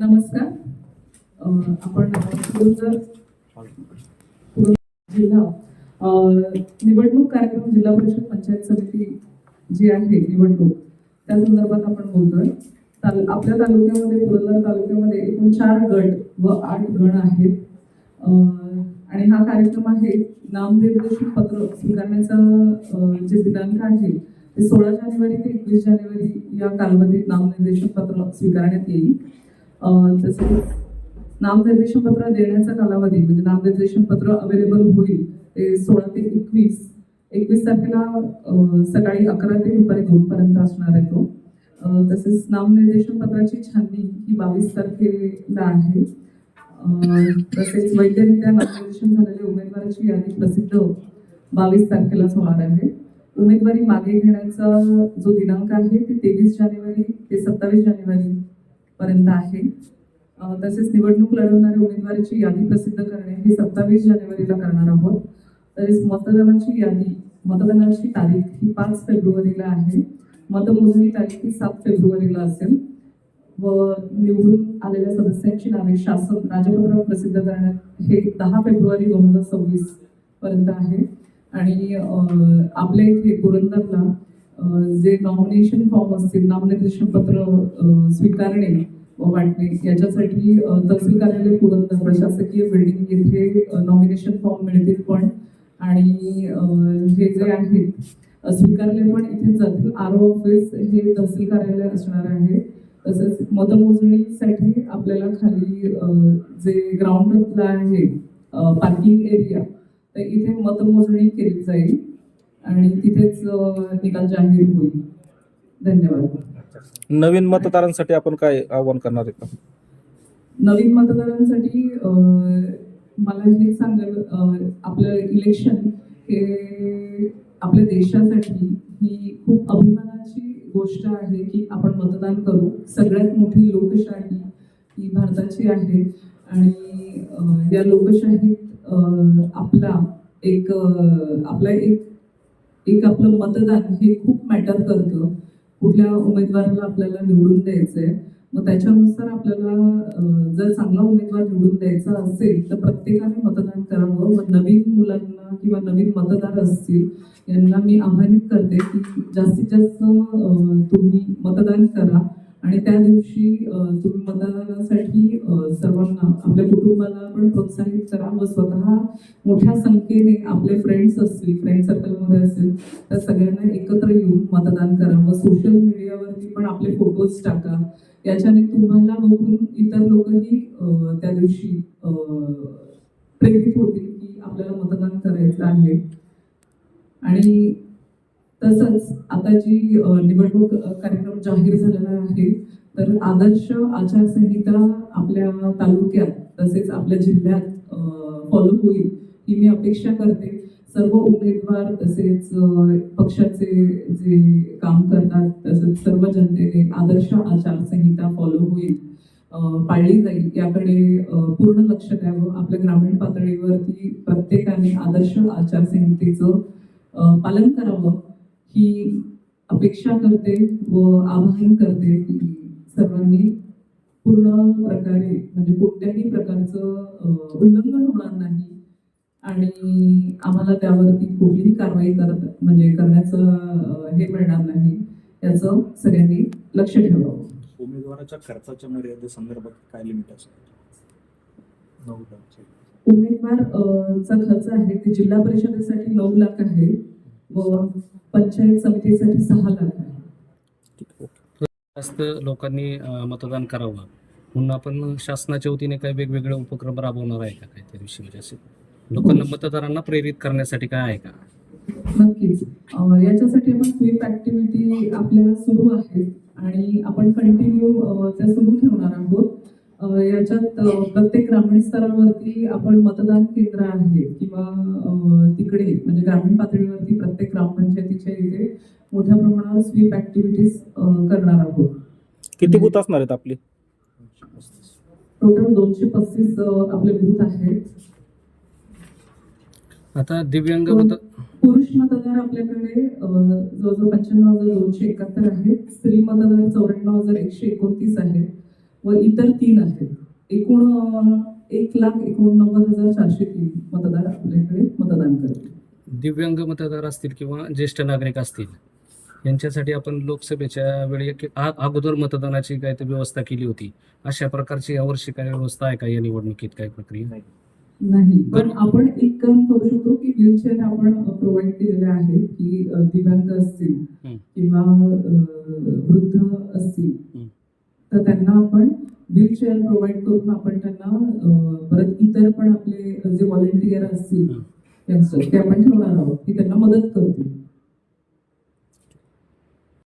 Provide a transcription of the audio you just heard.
नमस्कार. आपण पुरंदर जिल्हा. निवडणूक कार्यक्रम जिल्हा परिषद पंचायत समिती जी आहे निवडणूक. त्या संदर्भात आपण बोलतोय. ताल- आपल्या तालुक्यामध्ये पुरंदर तालुक्यामध्ये एकूण चार गट व आठ गण आहेत. आणि हा कार्यक्रम आहे नामनिर्देशन पत्र स्वीकारण्याचा जे दिनांक आहे ते सोळा जानेवारी ते एकवीस जानेवारी या कालावधीत नामनिर्देशन पत्र स्वीकारण्यात येईल. तसेच नामनिर्देशन पत्र देण्याचा कालावधी म्हणजे नामनिर्देशन पत्र अवेलेबल होईल ते सोळा ते एकवीस एकवीस तारखेला सकाळी अकरा ते दुपारी दोन पर्यंत असणार आहे तो. तसेच नामनिर्देशन पत्राची छाननी ही बावीस तारखेला आहे. तसेच वैद्यरित्या नामनिर्देशन झालेल्या उमेदवाराची यादी प्रसिद्ध बावीस तारखेलाच होणार आहे. उमेदवारी मागे घेण्याचा जो दिनांक आहे ते तेवीस जानेवारी ते सत्तावीस जानेवारी पर्यंत आहे. तसेच निवडणूक लढवणाऱ्या उमेदवाराची यादी प्रसिद्ध करणे हे सत्तावीस जानेवारीला करणार आहोत. तसेच मतदानाची यादी मतदानाची तारीख ही पाच फेब्रुवारीला आहे. मतमोजणी तारीख ही सात फेब्रुवारीला असेल. व निवडून आलेल्या सदस्यांची नावे शासन राजपत्र प्रसिद्ध करण्यात हे दहा फेब्रुवारी दोन हजार सव्वीस पर्यंत आहे. आणि आपल्या इथे पुरंदरला जे नॉमिनेशन फॉर्म असतील नामनिर्देशन पत्र स्वीकारणे वाटणे याच्यासाठी तहसील कार्यालय पुरंदर प्रशासकीय बिल्डिंग येथे नॉमिनेशन फॉर्म मिळतील पण. आणि हे जे आहेत स्वीकारले पण इथे जातील. आर ओ ऑफिस हे तहसील कार्यालय असणार आहे. तसेच मतमोजणीसाठी आपल्याला खाली जे ग्राउंड आहे पार्किंग एरिया तर इथे मतमोजणी केली जाईल आणि तिथेच निकाल जाहीर होईल. धन्यवाद. नवीन मतदारांसाठी आपण काय आवाहन करणार आहे नवीन मतदारांसाठी मला हे सांगायला अं, आपलं इलेक्शन हे आपल्या देशासाठी ही खूप अभिमानाची गोष्ट आहे की आपण मतदान करू. सगळ्यात मोठी लोकशाही ही भारताची आहे. आणि या लोकशाहीत आपला एक आपला एक एक आपलं मतदान हे खूप मॅटर करतं. कुठल्या उमेदवाराला आपल्याला निवडून द्यायचं आहे मग त्याच्यानुसार आपल्याला जर चांगला उमेदवार निवडून द्यायचा असेल तर प्रत्येकाने मतदान करावं. मग नवीन मुलांना किंवा नवीन मतदार असतील यांना मी आव्हानित करते की जास्तीत जास्त तुम्ही मतदान करा. आणि त्या दिवशी तुम्ही मतदानासाठी सर्वांना आपल्या कुटुंबाला पण प्रोत्साहित करा व स्वतः मोठ्या संख्येने आपले फ्रेंड्स असतील फ्रेंड सर्कलमध्ये असेल तर सगळ्यांना एकत्र येऊन मतदान करा व सोशल मीडियावरती पण आपले फोटोज टाका. याच्याने तुम्हाला बघून इतर लोकही त्या दिवशी प्रेरित होतील की आपल्याला मतदान करायचं आहे. आणि तसंच आता जी निवडणूक कार्यक्रम जाहीर झालेला आहे तर आदर्श आचारसंहिता आपल्या तालुक्यात तसेच आपल्या जिल्ह्यात फॉलो होईल ही मी अपेक्षा करते. सर्व उमेदवार तसेच पक्षाचे जे काम करतात तसेच सर्व जनतेने आदर्श आचारसंहिता फॉलो होईल पाळली जाईल याकडे पूर्ण लक्ष द्यावं. आपल्या ग्रामीण पातळीवरती प्रत्येकाने आदर्श आचारसंहितेचं पालन करावं. ही अपेक्षा करते व आवाहन करते की सर्वांनी पूर्ण प्रकारे म्हणजे कोणत्याही प्रकारचं उल्लंघन होणार नाही. आणि आम्हाला त्यावरती कुठलीही कारवाई करत म्हणजे करण्याचं हे मिळणार नाही याचं सगळ्यांनी लक्ष ठेवावं. उमेदवाराच्या खर्चाच्या मर्यादेसंदर्भात काय लिमिट लाख. उमेदवार चा खर्च आहे ते जिल्हा परिषदेसाठी नऊ लाख आहे. व पंचायत समितीसाठी सहा लाख आहे. जास्त लोकांनी मतदान करावं. म्हणून आपण शासनाच्या वतीने काही वेगवेगळे उपक्रम राबवणार आहे का काही त्या दिवशी म्हणजे असे? लोकांना मतदारांना प्रेरित करण्यासाठी काय आहे का? नक्कीच. याच्यासाठी आपण स्वीप ऍक्टिव्हिटी आपल्या सुरू आहेत आणि आपण कंटिन्यू त्या सुरू ठेवणार आहोत. याच्यात प्रत्येक ग्रामीण स्तरावरती आपण मतदान केंद्र आहे किंवा तिकडे म्हणजे ग्रामीण पातळीवरती प्रत्येक ग्रामपंचायतीच्या इथे मोठ्या प्रमाणावर स्वीप ऍक्टिव्हिटीज करणार आहोत. किती बूथ असणार आहेत आपली? टोटल दोनशे पस्तीस आपले बूथ आहेत. आता दिव्यांग पुरुष मतदार आपल्याकडे जवळजवळ पंच्याण्णव हजार दोनशे एकाहत्तर आहेत. स्त्री मतदार चौऱ्याण्णव हजार एकशे एकोणतीस आहेत. व इतर तीन आहेत. एकूण एक लाख एकोणनव्वद हजार चारशे तीन मतदार आपल्याकडे मतदान करतील. दिव्यांग मतदार असतील किंवा ज्येष्ठ नागरिक असतील यांच्यासाठी आपण लोकसभेच्या वेळी एक अगोदर मतदानाची काय ते व्यवस्था केली होती. अशा प्रकारची यावर्षी काय व्यवस्था आहे का? या निवडणुकीत काय प्रक्रिया? नाही. नाही. पण आपण एक काम करू शकतो की व्हीलचेअर आपण प्रोव्हाइड केलेले आहेत की दिव्यांग असतील हं. किंवा वृद्ध असतील. तर त्यांना आपण व्हीलचेअर प्रोव्हाइड करून आपण त्यांना परत इतर पण आपले जे व्हॉलेंटियर असतील. यंगस्टर ते आपण ठेवणार आहोत की त्यांना मदत करतील